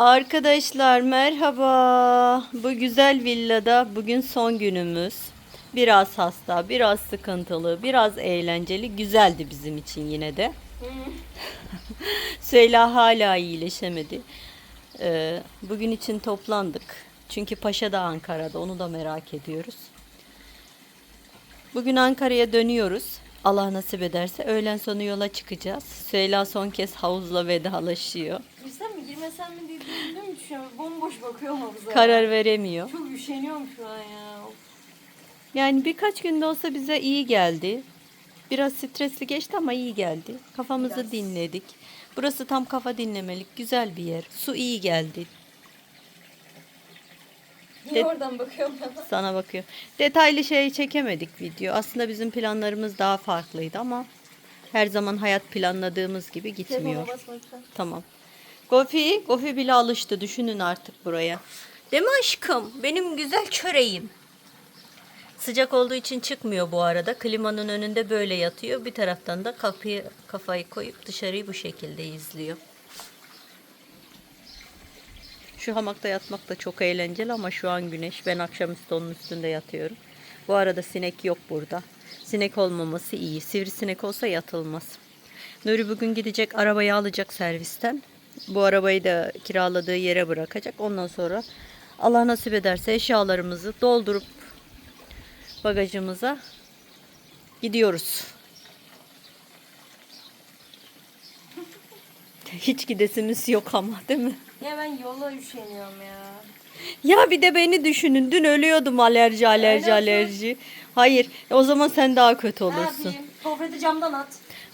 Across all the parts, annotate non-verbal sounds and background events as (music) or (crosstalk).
Arkadaşlar merhaba. Bu güzel villada bugün son günümüz. Biraz hasta, biraz sıkıntılı, biraz eğlenceli. Güzeldi bizim için yine de. (laughs) Süheyla hala iyileşemedi. Ee, bugün için toplandık. Çünkü Paşa da Ankara'da. Onu da merak ediyoruz. Bugün Ankara'ya dönüyoruz. Allah nasip ederse öğlen sonu yola çıkacağız. Süheyla son kez havuzla vedalaşıyor. Girsem mi diye düşündüm şu an. Bomboş bakıyorum havuza. Karar veremiyor. Çok üşeniyorum şu an ya. Yani birkaç günde olsa bize iyi geldi. Biraz stresli geçti ama iyi geldi. Kafamızı Biraz. dinledik. Burası tam kafa dinlemelik güzel bir yer. Su iyi geldi. Niye De- oradan bakıyorum bana? (laughs) Sana bakıyor. Detaylı şey çekemedik video. Aslında bizim planlarımız daha farklıydı ama her zaman hayat planladığımız gibi gitmiyor. Tamam. Gofi, Gofi bile alıştı. Düşünün artık buraya. Değil mi aşkım? Benim güzel çöreğim. Sıcak olduğu için çıkmıyor bu arada. Klimanın önünde böyle yatıyor. Bir taraftan da kapıyı kafayı koyup dışarıyı bu şekilde izliyor. Şu hamakta yatmak da çok eğlenceli ama şu an güneş. Ben akşamüstü onun üstünde yatıyorum. Bu arada sinek yok burada. Sinek olmaması iyi. Sivrisinek olsa yatılmaz. Nuri bugün gidecek arabayı alacak servisten. Bu arabayı da kiraladığı yere bırakacak. Ondan sonra Allah nasip ederse eşyalarımızı doldurup bagajımıza gidiyoruz. (laughs) Hiç gidesimiz yok ama değil mi? Ya ben yola üşeniyorum ya. Ya bir de beni düşünün. Dün ölüyordum alerji alerji Öyle alerji. Hayır o zaman sen daha kötü Ne olursun. yapayım? Gofreti camdan at.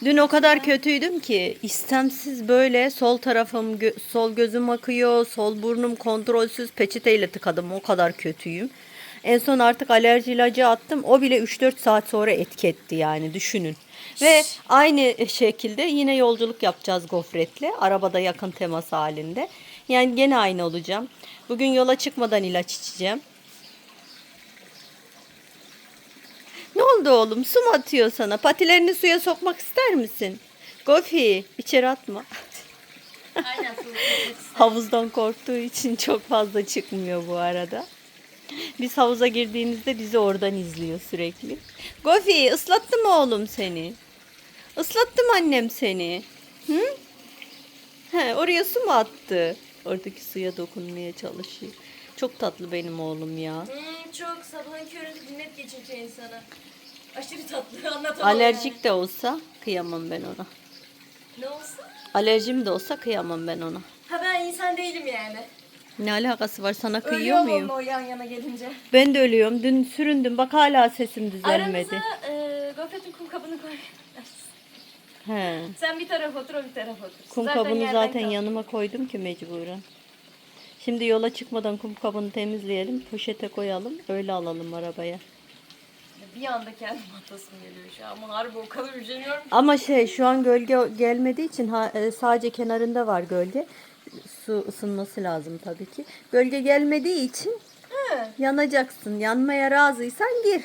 Dün o kadar kötüydüm ki istemsiz böyle sol tarafım gö- sol gözüm akıyor, sol burnum kontrolsüz peçeteyle tıkadım. O kadar kötüyüm. En son artık alerji ilacı attım. O bile 3-4 saat sonra etki etti yani düşünün. Ve aynı şekilde yine yolculuk yapacağız gofretle. Arabada yakın temas halinde. Yani gene aynı olacağım. Bugün yola çıkmadan ilaç içeceğim. Ne oldu oğlum? Su mu atıyor sana? Patilerini suya sokmak ister misin? Gofi, içeri atma. Aynen. (laughs) Havuzdan korktuğu için çok fazla çıkmıyor bu arada. Biz havuza girdiğimizde bizi oradan izliyor sürekli. Gofi, ıslattı mı oğlum seni? Islattı mı annem seni? Hı? He, oraya su mu attı? Oradaki suya dokunmaya çalışıyor. Çok tatlı benim oğlum ya. Hmm, çok sabahın köründe dinlet geçince insana. Aşırı tatlı (laughs) anlatamam Alerjik de olsa kıyamam ben ona. Ne olsun? Alerjim de olsa kıyamam ben ona. Ha ben insan değilim yani. Ne alakası var sana kıyıyor Ölüyorum muyum? onunla o yan yana gelince. Ben de ölüyorum. Dün süründüm. Bak hala sesim düzelmedi. Aramıza e, gofretin kum kabını koy. He. Sen bir tarafa otur o bir tarafa otur. Kum Zaten kabını zaten kal. yanıma koydum ki mecburen. Şimdi yola çıkmadan kum kabını temizleyelim. Poşete koyalım. Öyle alalım arabaya. Bir anda kendim atasım geliyor şu an ama harbi o kadar üşeniyorum. ki. Ama şey şu an gölge gelmediği için ha- e, sadece kenarında var gölge. Su ısınması lazım tabii ki. Gölge gelmediği için He. yanacaksın. Yanmaya razıysan gir.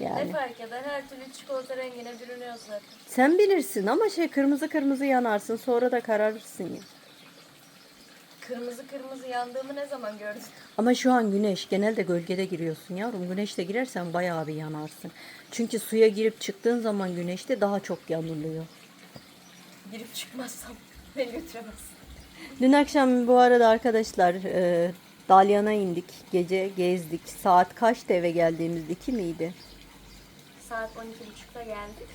Yani. Ne fark eder? Her türlü çikolata rengine bürünüyor zaten. Sen bilirsin ama şey kırmızı kırmızı yanarsın sonra da kararırsın ya. Kırmızı kırmızı yandığımı ne zaman gördün? Ama şu an güneş genelde gölgede giriyorsun yavrum. Güneşte girersen bayağı bir yanarsın. Çünkü suya girip çıktığın zaman güneşte daha çok yanılıyor. Girip çıkmazsam (laughs) beni götüremezsin. Dün akşam bu arada arkadaşlar e, Dalyan'a indik. Gece gezdik. Saat kaçtı eve geldiğimizde? iki miydi? Saat 12.30'da geldik.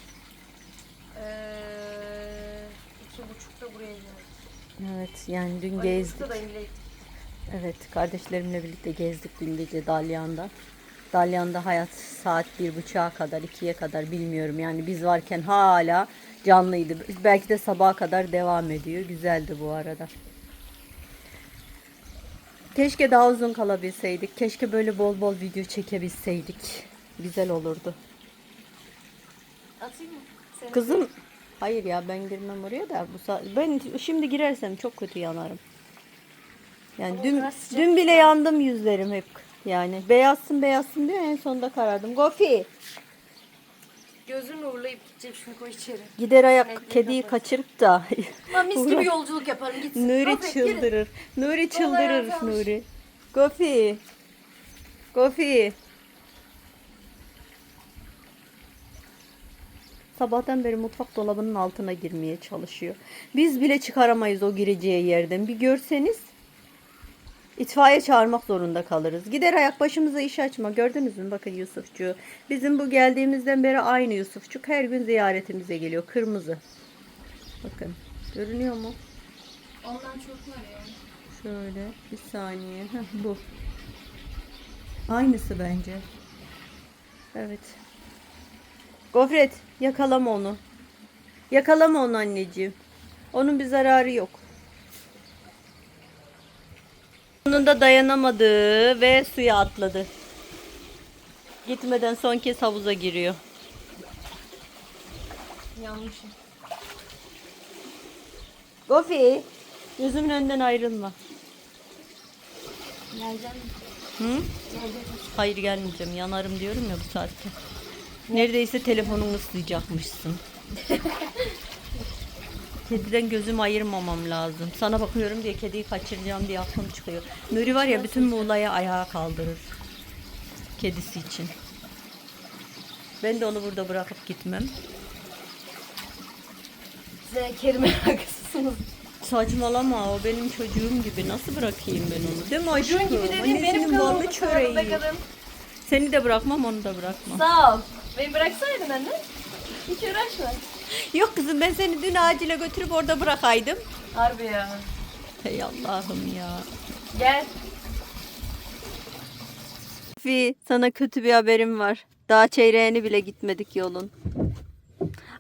Ee, iki buçukta buraya geldik. Evet yani dün 12.30'da gezdik. Evet kardeşlerimle birlikte gezdik dün gece Dalyan'da. Dalyan'da hayat saat bir buçuğa kadar ikiye kadar bilmiyorum yani biz varken hala canlıydı. Belki de sabaha kadar devam ediyor. Güzeldi bu arada. Keşke daha uzun kalabilseydik. Keşke böyle bol bol video çekebilseydik. Güzel olurdu. Atayım mı? Seni Kızım hayır ya ben girmem oraya da bu saat ben şimdi girersem çok kötü yanarım. Yani Ama dün dün bile yandım yüzlerim hep. Yani beyazsın beyazsın diyor en sonunda karardım. Gofi. Gözünü uğurlayıp gidecek şunu koy içeri. Gider ayak Renkli kediyi kafası. kaçırıp da Ben mis gibi (laughs) yolculuk yaparım gitsin. Nuri Gofret, çıldırır. Nuri çıldırır. Nuri. Gofi. Gofi. Sabahtan beri mutfak dolabının altına girmeye çalışıyor. Biz bile çıkaramayız o gireceği yerden. Bir görseniz itfaiye çağırmak zorunda kalırız. Gider ayak başımıza iş açma. Gördünüz mü? Bakın Yusufçu. Bizim bu geldiğimizden beri aynı Yusufçuk. Her gün ziyaretimize geliyor. Kırmızı. Bakın. Görünüyor mu? Ondan çok var ya. Şöyle bir saniye. (laughs) Bu. Aynısı bence. Evet. Gofret yakalama onu. Yakalama onu anneciğim. Onun bir zararı yok. Onun da dayanamadı ve suya atladı. Gitmeden son kez havuza giriyor. Yanlışım. Gofi, gözümün önünden ayrılma. Geleceğim. Hı? Hayır gelmeyeceğim. Yanarım diyorum ya bu saatte. Neredeyse telefonunu ıslayacakmışsın. Kediden gözüm ayırmamam lazım. Sana bakıyorum diye kediyi kaçıracağım diye aklım çıkıyor. Nuri var ya bütün Muğla'yı ayağa kaldırır. Kedisi için. Ben de onu burada bırakıp gitmem. Size kedi merakısısınız. Saçmalama o benim çocuğum gibi. Nasıl bırakayım ben onu? Değil mi aşkım? Çocuğun gibi dediğin benim Annesinin ballı çöreği. Seni de bırakmam onu da bırakmam. Sağ ol. Beni bıraksaydın anne. Hiç uğraşma. Yok kızım ben seni dün acile götürüp orada bırakaydım. Harbi ya. Hey Allah'ım ya. Gel. Fi sana kötü bir haberim var. Daha çeyreğini bile gitmedik yolun.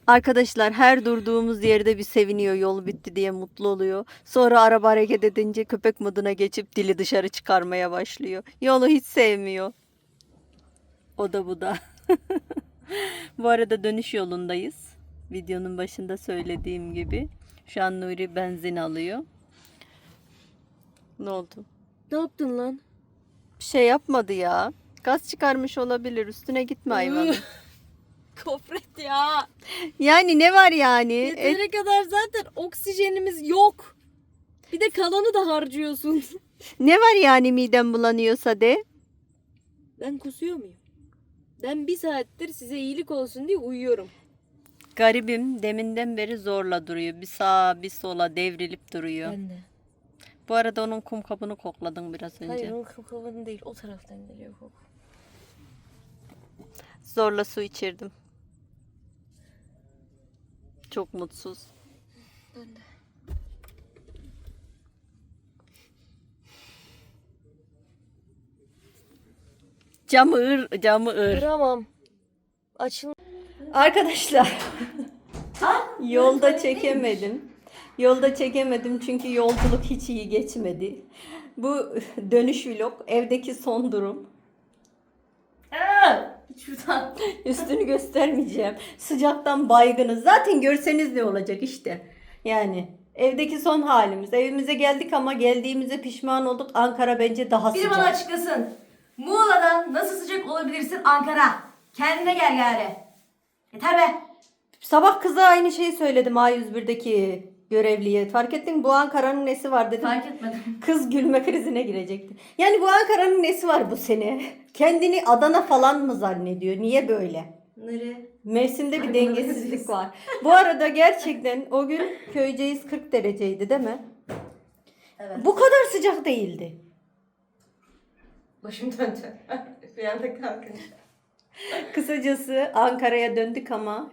Arkadaşlar her durduğumuz yerde bir seviniyor yol bitti diye mutlu oluyor. Sonra araba hareket edince köpek moduna geçip dili dışarı çıkarmaya başlıyor. Yolu hiç sevmiyor. O da bu da. Bu arada dönüş yolundayız. Videonun başında söylediğim gibi. Şu an Nuri benzin alıyor. Ne oldu? Ne yaptın lan? Bir şey yapmadı ya. Gaz çıkarmış olabilir. Üstüne gitme hayvanın. Kofret (laughs) ya. yani ne var yani? Et- Yeteri kadar zaten oksijenimiz yok. Bir de kalanı da harcıyorsun. ne var yani midem bulanıyorsa de? Ben kusuyor muyum? Ben bir saattir size iyilik olsun diye uyuyorum. Garibim deminden beri zorla duruyor. Bir sağa bir sola devrilip duruyor. Ben de. Bu arada onun kum kabını kokladın biraz önce. Hayır onun kafanın değil o taraftan geliyor koku. Zorla su içirdim. Çok mutsuz. Ben de. Camı ır, camı ır. Kıramam. Açın. Arkadaşlar (laughs) yolda çekemedim. Yolda çekemedim çünkü yolculuk hiç iyi geçmedi. Bu (laughs) dönüş vlog evdeki son durum. Şuradan. (laughs) Üstünü göstermeyeceğim. Sıcaktan baygınız. Zaten görseniz ne olacak işte. Yani evdeki son halimiz. Evimize geldik ama geldiğimize pişman olduk. Ankara bence daha Biri sıcak. bana açıklasın. Muğla'da nasıl sıcak olabilirsin Ankara? Kendine gel gari. Yeter be. Sabah kıza aynı şeyi söyledim A101'deki görevliye. Fark ettin mi? Bu Ankara'nın nesi var dedim. Fark etmedim. (laughs) Kız gülme krizine girecekti. Yani bu Ankara'nın nesi var bu sene? Kendini Adana falan mı zannediyor? Niye böyle? Nereye? Mevsimde bir dengesizlik var. Bu arada gerçekten o gün köyceğiz 40 dereceydi değil mi? Evet. Bu kadar sıcak değildi. Başım döndü. (laughs) bir anda kalkınca. Kısacası Ankara'ya döndük ama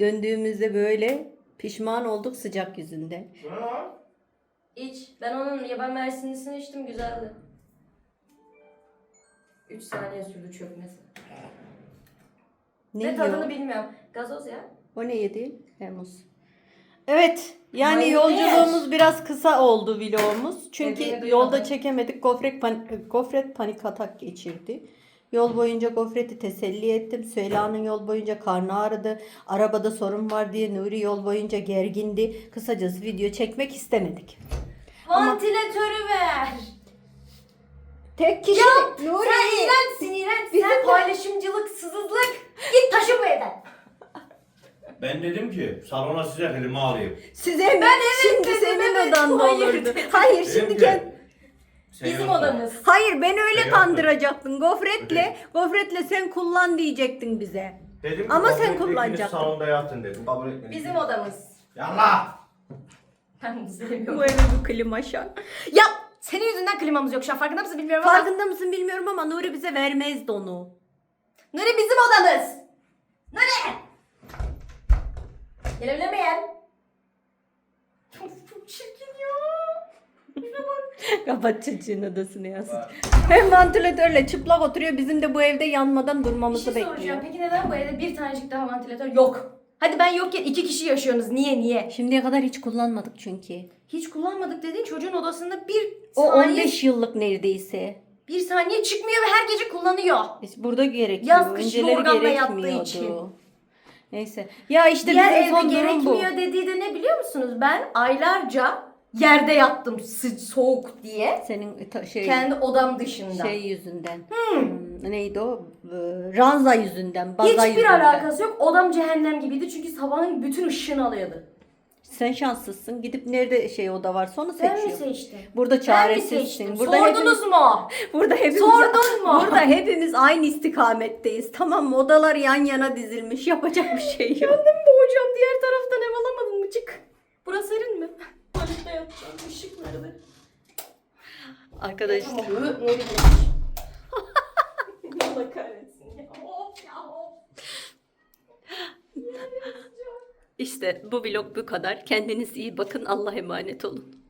döndüğümüzde böyle pişman olduk sıcak yüzünden. İç. Ben onun yaban mersinlisini içtim güzeldi. 3 saniye sürdü çökmesi. Ne Ve tadını yiyor? bilmiyorum. Gazoz ya. O ne yedi? Hemos. Evet. Yani Mayonez. yolculuğumuz biraz kısa oldu vlogumuz. Çünkü Dediğini duymadım. yolda çekemedik. Gofret, pan- gofret panik atak geçirdi. Yol boyunca Gofret'i teselli ettim. Süheyla'nın yol boyunca karnı ağrıdı. Arabada sorun var diye Nuri yol boyunca gergindi. Kısacası video çekmek istemedik. Vantilatörü ver. Tek kişi Nuri. Sen iğrençsin iğrenç. Sen paylaşımcılık, sızızlık. Git taşı bu evden. Ben dedim ki salona size klima alayım. Size mi? şimdi dedim, senin evet. odan da Hayır olurdu. dedim. Hayır Dedim şimdi ki, gel. sen Bizim odamız. Hayır ben öyle Ben kandıracaktın. Gofretle, Evet. gofretle sen kullan diyecektin bize. Dedim ki, Ama sen etmediniz, kullanacaktın. Salonda yatın dedim. Kabul etmediniz. Bizim odamız. Yallah. Ben bunu sevmiyorum. Bu eve bu klima şan. Ya senin yüzünden klimamız yok şu an farkında mısın bilmiyorum ama. Farkında mısın bilmiyorum ama Nuri bize vermezdi onu. Nuri bizim odamız. Nuri. Gelebilir miyim? Çok, çok çirkin ya. (laughs) Kapat çocuğun odasını yazsın. Hem vantilatörle çıplak oturuyor bizim de bu evde yanmadan Bir durmamızı şey bekliyor. soracağım. Peki neden bu evde bir tanecik daha vantilatör yok? Hadi ben yokken iki kişi yaşıyorsunuz. Niye niye? Şimdiye kadar hiç kullanmadık çünkü. Hiç kullanmadık dediğin çocuğun odasında bir O saniye, 15 yıllık neredeyse. bir saniye çıkmıyor ve her gece kullanıyor. İşte burada gerekiyor. Yaz kış Önceleri yorganla yattığı gerekmiyordu. için. Neyse. Ya işte Diğer bizim evde son durum bu. gerekmiyor dediği de ne biliyor musunuz? Ben aylarca yerde yattım sı- soğuk diye. Senin ta- şey Kendi odam dışında. şey yüzünden. Hmm, Neydi o? Ee, Ranza yüzünden, baza Hiçbir yüzünden. alakası yok. Odam cehennem gibiydi çünkü sabahın bütün ışığını alıyordu. Sen şanslısın. Gidip nerede şey oda varsa onu Ben mi seçiyor. seçtim? Burada çaresizsin. Burada Sordunuz hepimiz, mu? (laughs) burada hepimiz Sordun mu? Burada hepimiz aynı istikametteyiz. Tamam mı? Odalar yan yana dizilmiş. Yapacak bir şey yok. Kendim boğacağım. Diğer taraftan ev alamadın mı? Çık. Burası serin mi? Tuvalette yatacağım. Işık nerede? Arkadaşlar. (laughs) (laughs) Allah kahretsin ya. Of ya of. İşte bu vlog bu kadar. Kendiniz iyi bakın. Allah'a emanet olun.